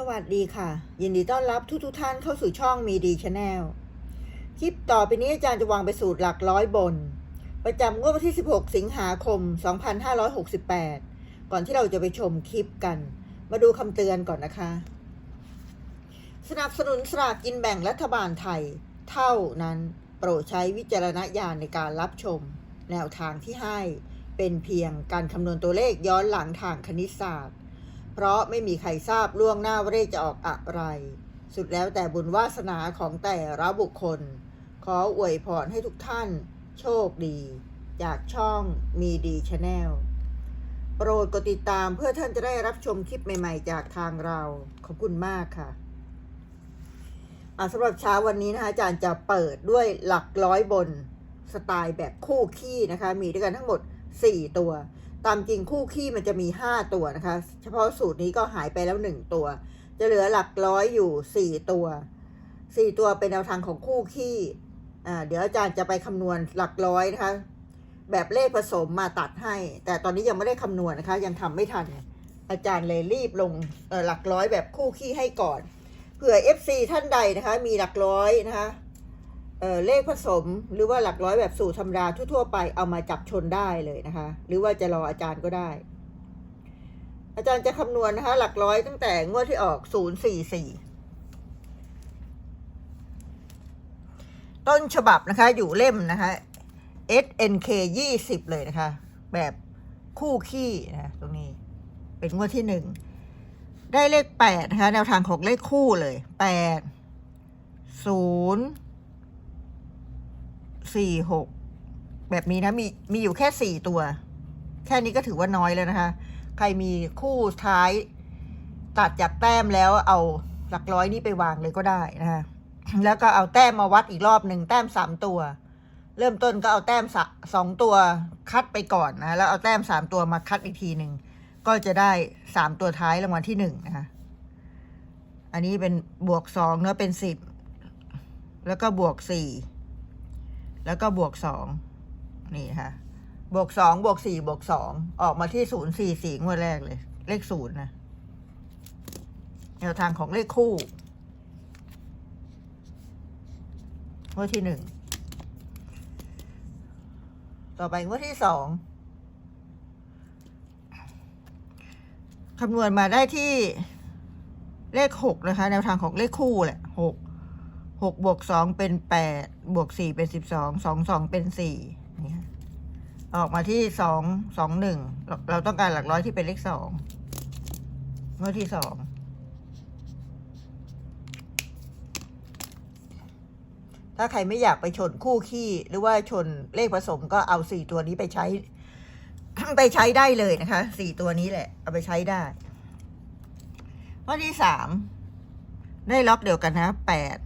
สวัสดีค่ะ ยินดีต้อนรับทุกทุกท่านเข้าสู่ช่องมีดีชาแนลคลิปต่อไปนี้อาจารย์จะวางไปสูตรหลักร้อยบน ประจำงวดวันที่ 16 สิงหาคม 2568 ก่อนที่เราจะไปชมคลิปกัน มาดูคำเตือนก่อนนะคะ สนับสนุนสลากกินแบ่งรัฐบาลไทย เท่านั้นโปรดใช้วิจารณญาณในการรับชม แนวทางที่ให้เป็นเพียงการคำนวณตัวเลขย้อนหลังทางคณิตศาสตร์ เพราะไม่มีใครทราบล่วงหน้าว่าเลขจะออกอะไร สุดแล้วแต่บุญวาสนาของแต่ละบุคคล ขออวยพรให้ทุกท่าน โชคดี จากช่องมีดีชาแนลโปรดกดติดตามเพื่อท่านจะได้รับชมคลิปใหม่ๆ จากทางเรา ขอบคุณมากค่ะอะสำหรับเช้าวันนี้นะคะอาจารย์จะเปิดด้วยหลักร้อยบนสไตล์แบบคู่ขี้นะคะ มีด้วยกันทั้งหมด 4 ตัว ตามจริงคู่ขี้มันจะมี 5 ตัวนะคะ เฉพาะสูตรนี้ก็หายไปแล้ว 1 ตัว จะเหลือหลักร้อยอยู่ 4 ตัว 4 ตัวเป็นแนวทางของคู่ขี้อ่าเดี๋ยวอาจารย์จะไปคำนวณหลักร้อยนะคะ แบบเลขผสมมาตัดให้ แต่ตอนนี้ยังไม่ได้คำนวณนะคะ ยังทำไม่ทัน อาจารย์เลยรีบลงหลักร้อยแบบคู่ขี้ให้ก่อนเผื่อ FC ท่านใดนะคะ มีหลักร้อยนะคะ เเลขผสมหรือว่าหลักร้อยแบบสูตรธรรมดาทั่วๆไปเอามาจับชนได้เลยนะคะ หรือว่าจะรออาจารย์ก็ได้ อาจารย์จะคำนวณนะคะ หลักร้อยตั้งแต่งวดที่ออก 044 ต้นฉบับนะคะ อยู่เล่มนะคะ SNK 20 เลยนะคะ แบบคู่ขี้นะตรงนี้ เป็นงวดที่หนึ่งได้เลขแปดนะคะ แนวทางของเลขคู่เลยแปดศูนย์ สี่หกแบบนี้นะมีมีอยู่แค่สี่ตัว แค่นี้ก็ถือว่าน้อยแล้วนะคะ ใครมีคู่ท้าย ตัดจากแต้มแล้วเอาหลักร้อยนี่ไปวางเลยก็ได้นะคะแล้วก็เอาแต้มมาวัดอีกรอบหนึ่งแต้มสามตัว เริ่มต้นก็เอาแต้มสสองตัวคัดไปก่อนนะแล้วเอาแต้มสามตัวมาคัดอีกทีหนึ่งก็จะได้สามตัวท้ายรางวัลที่หนึ่งนะคะอันนี้เป็นบวกสองเนื้อเป็นสิบแล้วก็บวกสี่ แล้วก็บวกสองนี่ค่ะ บวกสองบวกสี่บวกสองออกมาที่ศูนย์สี่สี่งวดแรกเลย เลขศูนย์นะแนวทางของเลขคู่งวดที่หนึ่งต่อไปงวดที่สองคำนวณมาได้ที่เลขหกนะคะ แนวทางของเลขคู่แหละหก หกบวกสองเป็นแปดบวกสี่เป็นสิบสองสองสองเป็นสี่นี่ออกมาที่สองสองหนึ่งเราเราต้องการหลักร้อยที่เป็นเลขสองงวดที่สองถ้าใครไม่อยากไปชนคู่ขี้หรือว่าชนเลขผสมก็เอาสี่ตัวนี้ไปใช้ ไปใช้ได้เลยนะคะสี่ตัวนี้แหละ เอาไปใช้ได้ข้อที่สามได้ล็อกเดียวกันนะแปด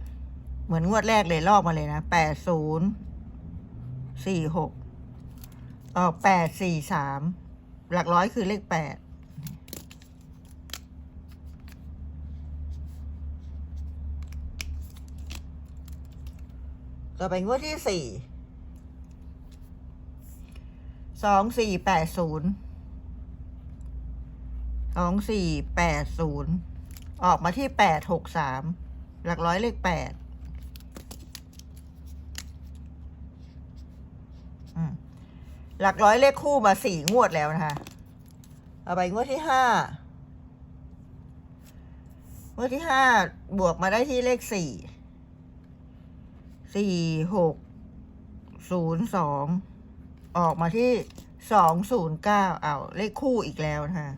เหมือนงวดแรกเลยลอกมาเลยนะแปดศูนย์สี่หกออกแปดสี่สามหลักร้อยคือเลขแปดต่อไปงวดที่สี่สองสี่แปดศูนย์สองสี่แปดศูนย์ออกมาที่แปดหกสามหลักร้อยเลขแปดอืม หลักร้อยเลขคู่มาสี่งวดแล้วนะคะเอาไปงวดที่ห้างวดที่ห้าบวกมาได้ที่เลขสี่สี่หกศูนย์สองออกมาที่สองศูนย์เก้าเอาเลขคู่อีกแล้วนะคะ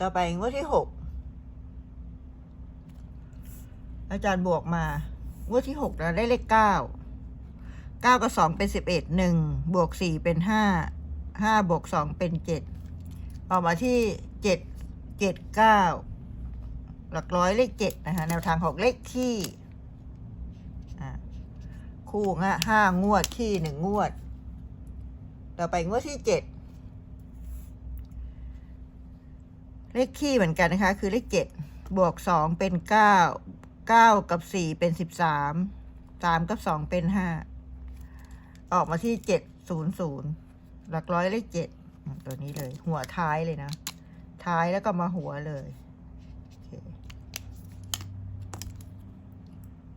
ต่อไปงวดที่หก อาจารย์บวกมางวดที่หกเราได้เลขเก้าเก้ากับสองเป็นสิบเอ็ดหนึ่งบวกสี่เป็นห้าห้าบวกสองเป็นเจ็ดออกมาที่เจ็ดเจ็ดเก้าหลักร้อยเลขเจ็ดนะคะแนวทางของเลขขี้อ่าคู่งะห้างวดขี้หนึ่งงวด ต่อไปงวดที่เจ็ดเลขขี้เหมือนกันนะคะ คือเลขเจ็ดบวกสองเป็นเก้า เก้ากับสี่เป็นสิบสามสามกับสองเป็นห้าออกมาที่เจ็ดศูนย์ศูนย์หลักร้อยเลขเจ็ดตัวนี้เลย หัวท้ายเลยนะ ท้ายแล้วก็มาหัวเลย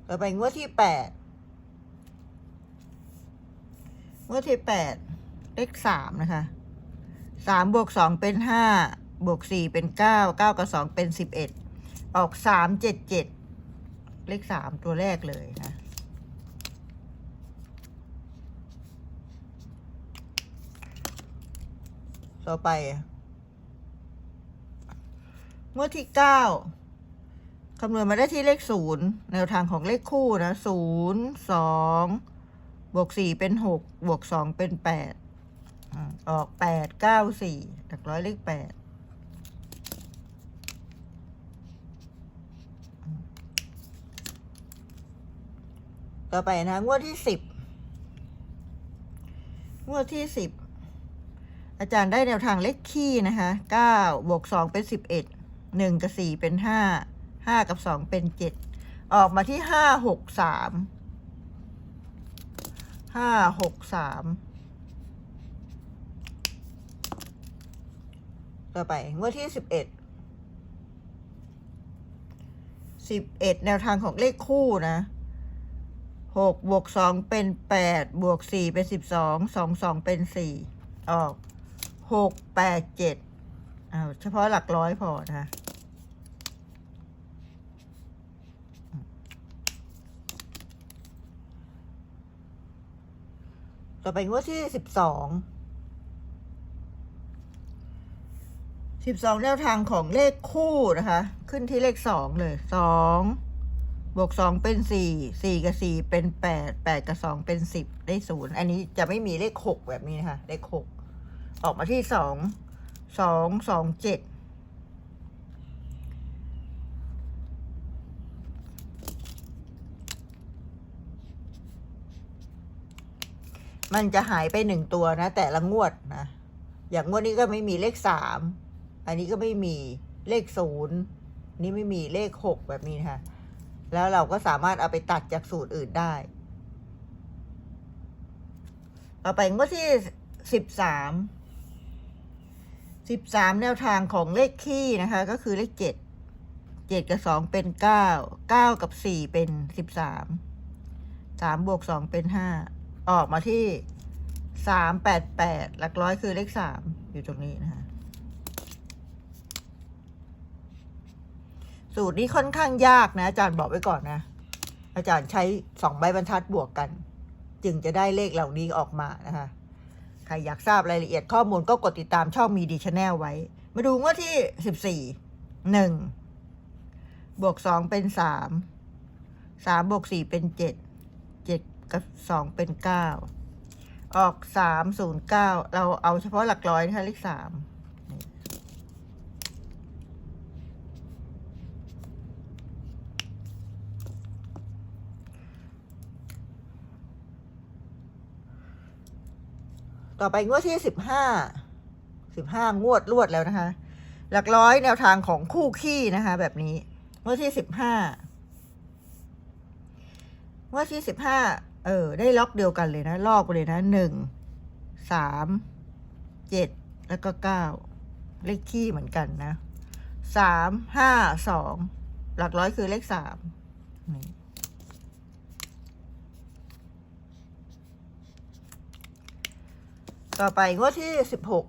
ต่อไปงวดที่แปดงวดที่แปดเลขสามนะคะสามบวกสองเป็นห้าบวกสี่เป็นเก้าเก้ากับสองเป็นสิบเอ็ดออกสามเจ็ดเจ็ด เลขสามตัวแรกเลยนะต่อไปงวดที่เก้าคำนวณมาได้ที่เลขศูนย์แนวทางของเลขคู่นะศูนย์สองบวกสี่เป็นหกบวกสองเป็นแปดอออกแปดเก้าสี่หลักร้อยเลขแปด ต่อไปนะงวดที่สิบงวดที่สิบอาจารย์ได้แนวทางเลขคี่นะคะเก้าบวกสองเป็นสิบเอ็ดหนึ่งกับสี่เป็นห้าห้ากับสองเป็นเจ็ดออกมาที่ห้าหกสามห้าหกสามต่อไปงวดที่สิบเอ็ดสิบเอ็ดแนวทางของเลขคู่นะ หกบวกสองเป็นแปดบวกสี่เป็นสิบสองสองสองเป็นสี่ออกหกแปดเจ็ดเอาเฉพาะหลักร้อยพอนะคะต่อไปงวดที่สิบสองสิบสองแนวทางของเลขคู่นะคะ ขึ้นที่เลขสองเลยสอง วกสองเป็นสี่สี่กับสี่เป็นแปดแปดกับสองเป็นสิบได้ศูนย์อันนี้จะไม่มีเลขหกแบบนี้นะคะเลขหกออกมาที่สองสองสองเจ็ดมันจะหายไปหนึ่งตัวนะ แต่ละงวดนะ อย่างงวดนี้ก็ไม่มีเลขสามอันนี้ก็ไม่มีเลขศูนย์นี่ไม่มีเลขหกแบบนี้นะคะ แล้วเราก็สามารถเอาไปตัดจากสูตรอื่นได้ ต่อไปงวดที่สิบสามสิบสามแนวทางของเลขคี่นะคะ ก็คือเลขเจ็ดเจ็ดกับสองเป็นเก้าเก้ากับสี่เป็นสิบสามสามบวกสองเป็นห้าออกมาที่สามแปดแปดหลักร้อยคือเลขสามอยู่ตรงนี้นะคะ สูตรนี้ค่อนข้างยากนะ อาจารย์บอกไว้ก่อนนะ อาจารย์ใช้สองใบบรรทัดบวกกัน จึงจะได้เลขเหล่านี้ออกมานะคะ ใครอยากทราบรายละเอียดข้อมูลก็กดติดตามช่องมีดีชแนลไว้ มาดูงว่าที่สิบสี่หนึ่งบวกสองเป็นสามสามบวกสี่เป็นเจ็ดเจ็ดกับสองเป็นเก้าออกสามศูนย์เก้าเราเอาเฉพาะหลักร้อยนะคะเลขสาม ต่อไปงวดที่สิบห้าสิบห้างวดรวดแล้วนะคะ หลักร้อยแนวทางของคู่ขี้นะคะ แบบนี้งวดที่สิบห้างวดที่สิบห้าเออ ได้ล็อกเดียวกันเลยนะลอกไปเลยนะหนึ่งสามเจ็ดแล้วก็เก้าเลขขี้เหมือนกันนะสามห้าสองหลักร้อยคือเลขสามนี่ ต่อไปงวดที่สิบหก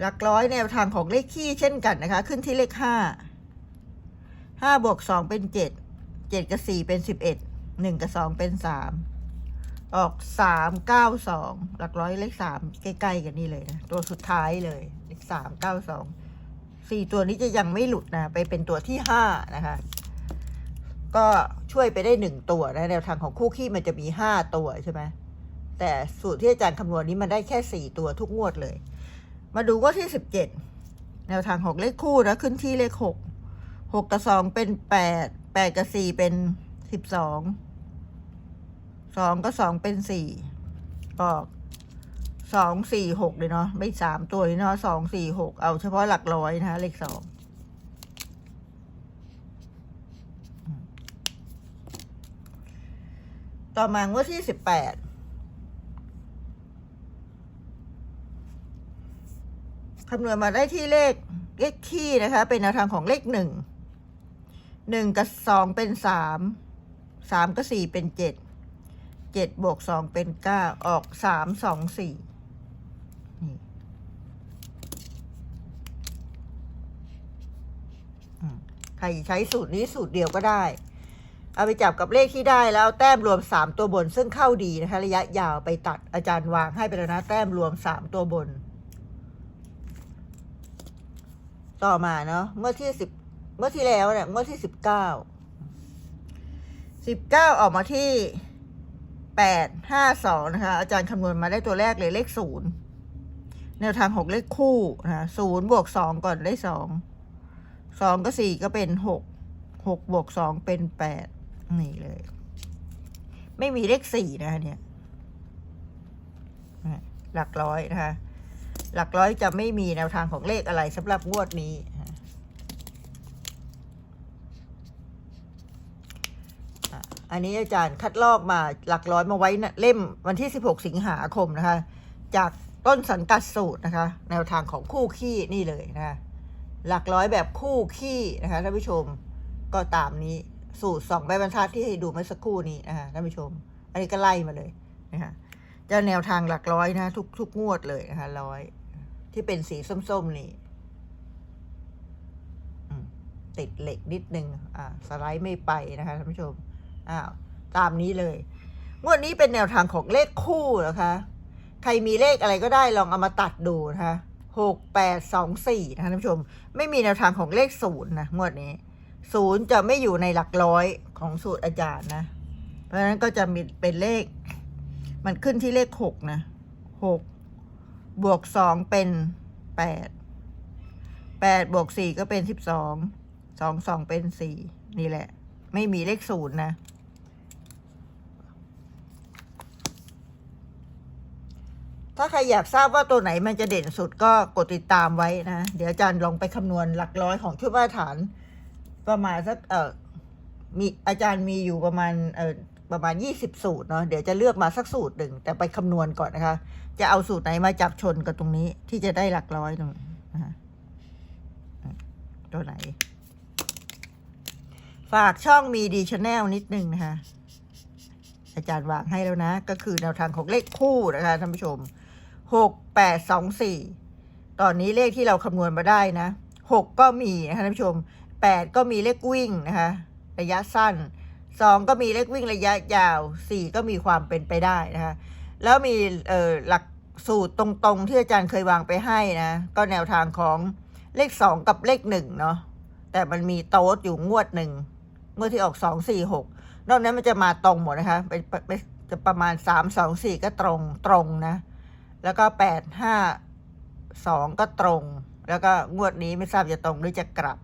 หลักร้อยแนวทางของเลขคี่เช่นกันนะคะ ขึ้นที่เลขห้าห้าบวกสองเป็นเจ็ดเจ็ดกับสี่เป็นสิบเอ็ดหนึ่งกับสองเป็นสามออกสามเก้าสองหลักร้อยเลขสามใกล้ๆกันนี่เลยนะ ตัวสุดท้ายเลยเลขสามเก้าสองสี่ตัวนี้จะยังไม่หลุดนะ ไปเป็นตัวที่ห้านะคะ ก็ช่วยไปได้หนึ่งตัวนะแนวทางของคู่ขี้มันจะมีห้าตัวใช่ไหมแต่สูตรที่อาจารย์คำนวณนี้มันได้แค่สี่ตัวทุกงวดเลย มาดูว่าที่สิบเจ็ดแนวทางของเลขคู่นะขึ้นที่เลขหกหกกับสองเป็นแปดแปดกับสี่เป็นสิบสองสองกับสองเป็นสี่ออกสองสี่หกเลยเนาะไม่สามตัวเลยเนาะสองสี่หกเอาเฉพาะหลักร้อยนะคะเลขสอง ต่อมางวดที่สิบแปดคำนวณมาได้ที่เลขเลขคี่นะคะ เป็นแนวทางของเลขหนึ่งหนึ่งกับสองเป็นสามสามกับสี่เป็นเจ็ดเจ็ดบวกสองเป็นเก้าออกสามสองสี่ใครใช้สูตรนี้สูตรเดียวก็ได้ เอาไปจับกับเลขที่ได้แล้วแต้มรวมสามตัวบน ซึ่งเข้าดีนะคะ ระยะยาวไปตัดอาจารย์วางให้ไปแล้วนะ แต้มรวมสามตัวบน ต่อมาเนาะเมื่อที่สิบเมื่อที่แล้วเนี่ยเมื่อที่สิบเก้าสิบเก้าออกมาที่แปดห้าสองนะคะ อาจารย์คำนวณมาได้ตัวแรกเลยเลขศูนย์แนวทางหกเลขคู่นะคะศูนย์บวกสองก่อนได้สองสองก็สี่ก็เป็นหกหกบวกสองเป็นแปด นี่เลย ไม่มีเลขสี่นะคะเนี่ยหลักร้อยนะคะ หลักร้อยจะไม่มีแนวทางของเลขอะไรสำหรับงวดนี้ อันนี้อาจารย์คัดลอกมาหลักร้อยมาไว้เล่มวันที่ 16 สิงหาคมนะคะ จากต้นสังกัดสูตรนะคะ แนวทางของคู่ขี้นี่เลยนะคะหลักร้อยแบบคู่ขี้นะคะท่านผู้ชมก็ตามนี้ สูตรสองใบบรรทัดที่ให้ดูเมื่อสักครู่นี้นะคะท่านผู้ชม อันนี้ก็ไล่มาเลยนะคะจะแนวทางหลักร้อยนะทุกทุกงวดเลยนะคะร้อย ที่เป็นสีส้มๆนี่ติดเหล็กนิดนึง อ่า สไลด์ไม่ไปนะคะท่านผู้ชม อ้าว ตามนี้เลย งวดนี้เป็นแนวทางของเลขคู่นะคะ ใครมีเลขอะไรก็ได้ลองเอามาตัดดูนะคะหกแปดสองสี่นะคะท่านผู้ชม ไม่มีแนวทางของเลขศูนย์นะงวดนี้ ศูนย์จะไม่อยู่ในหลักร้อยของสูตรอาจารย์นะ เพราะฉะนั้นก็จะมีเป็นเลข มันขึ้นที่เลขหกนะหกบวกสองเป็นแปดแปดบวกสี่ก็เป็นสิบสองสองสองเป็นสี่นี่แหละ ไม่มีเลขศูนย์นะ ถ้าใครอยากทราบว่าตัวไหนมันจะเด่นสุดก็กดติดตามไว้นะ เดี๋ยวอาจารย์ลองไปคำนวณหลักร้อยของชุดมาตรฐาน ประมาณสักเออมีอาจารย์มีอยู่ประมาณเออประมาณยี่สิบสูตรเนาะเดี๋ยวจะเลือกมาสักสูตรหนึ่งแต่ไปคำนวณก่อนนะคะ จะเอาสูตรไหนมาจับชนกับตรงนี้ที่จะได้หลักร้อยตรงนี้นะคะตัวไหน ฝากช่องมีดีชแนลนิดนึงนะคะ อาจารย์วางให้แล้วนะ ก็คือแนวทางของเลขคู่นะคะท่านผู้ชมหกแปดสองสี่ตอนนี้เลขที่เราคำนวณมาได้นะหกก็มีนะคะท่านผู้ชม แปดก็มีเลขวิ่งนะคะระยะสั้นสองก็มีเลขวิ่งระยะยาวสี่ก็มีความเป็นไปได้นะคะแล้วมีหลักสูตรตรงๆ ที่อาจารย์เคยวางไปให้นะ ก็แนวทางของเลขสองกับเลขหนึ่งเนาะแต่มันมีโต๊ดอยู่งวดหนึ่งงวดที่ออกสองสี่หกนอกนั้นมันจะมาตรงหมดนะคะเป็นจะประมาณสามสองสี่ก็ตรงตรงนะ แล้วก็แปดห้าสองก็ตรง แล้วก็งวดนี้ไม่ทราบจะตรงหรือจะกลับ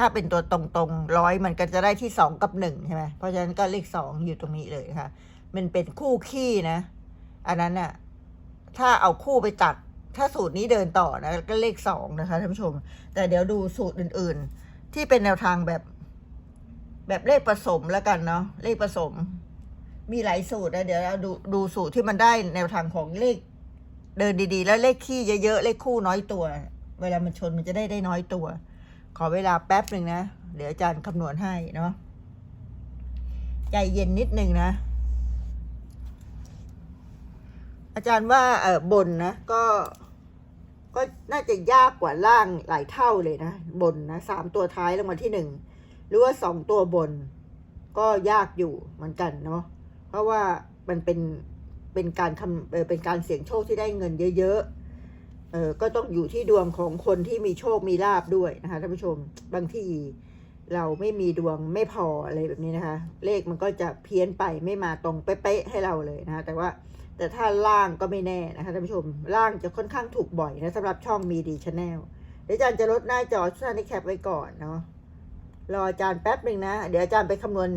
ถ้าเป็นตัวตรงๆร้อยมันก็จะได้ที่สองกับหนึ่งใช่ไหมเพราะฉะนั้นก็เลขสองอยู่ตรงนี้เลยนะคะมันเป็นคู่ขี้นะ อันนั้นน่ะถ้าเอาคู่ไปตัด ถ้าสูตรนี้เดินต่อนะก็เลขสองนะคะท่านผู้ชม แต่เดี๋ยวดูสูตรอื่นๆ ที่เป็นแนวทางแบบแบบเลขผสมแล้วกันเนาะเลขผสม มีหลายสูตรนะเดี๋ยวเราดูดูสูตรที่มันได้แนวทางของเลข เดินดีๆ แล้วเลขขี้เยอะๆเลขคู่น้อยตัว เวลามันชนมันจะได้ได้น้อยตัว ขอเวลาแป๊บหนึ่งนะ เดี๋ยวอาจารย์คำนวณให้เนาะ ใจเย็นนิดหนึ่งนะ อาจารย์ว่าเออบนนะ ก็ ก็น่าจะยากกว่าล่างหลายเท่าเลยนะ บนนะสามตัวท้ายรางวัลที่หนึ่ง หรือว่าสองตัวบน ก็ยากอยู่เหมือนกันเนาะ เพราะว่ามันเป็น เป็นการคำเออเป็นการเสี่ยงโชคที่ได้เงินเยอะๆ เออก็ต้องอยู่ที่ดวงของคนที่มีโชคมีลาบด้วยนะคะท่านผู้ชมบางทีเราไม่มีดวงไม่พออะไรแบบนี้นะคะ เลขมันก็จะเพี้ยนไปไม่มาตรงเป๊ะๆให้เราเลยนะคะ แต่ว่าแต่ถ้าล่างก็ไม่แน่นะคะท่านผู้ชมล่างจะค่อนข้างถูกบ่อยนะสำหรับช่องมีดีชาแนลเดี๋ยวอาจารย์จะลดหน้าจอช่วยในแคปไว้ก่อนเนาะรออาจารย์แป๊บหนึ่งนะ เดี๋ยวอาจารย์ไปคำนวณ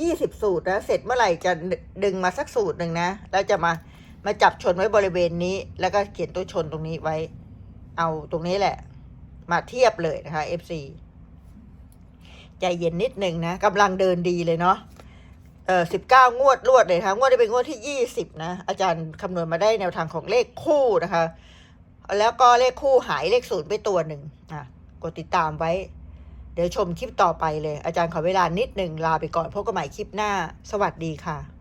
ยี่สิบสูตรนะเสร็จเมื่อไหร่จะดึงมาสักสูตรหนึ่งนะแล้วจะมา มาจับชนไว้บริเวณนี้ แล้วก็เขียนตัวชนตรงนี้ไว้ เอาตรงนี้แหละ มาเทียบเลยนะคะ FC ใจเย็นนิดหนึ่งนะกำลังเดินดีเลยเนาะเออสิบเก้างวดรวดเลยนะคะงวดนี้เป็นงวดที่ยี่สิบนะ อาจารย์คำนวณมาได้แนวทางของเลขคู่นะคะ แล้วก็เลขคู่หายเลขศูนย์ไปตัวหนึ่งอะกดติดตามไว้ เดี๋ยวชมคลิปต่อไปเลย อาจารย์ขอเวลานิดหนึ่งลาไปก่อนพบกันใหม่คลิปหน้า สวัสดีค่ะ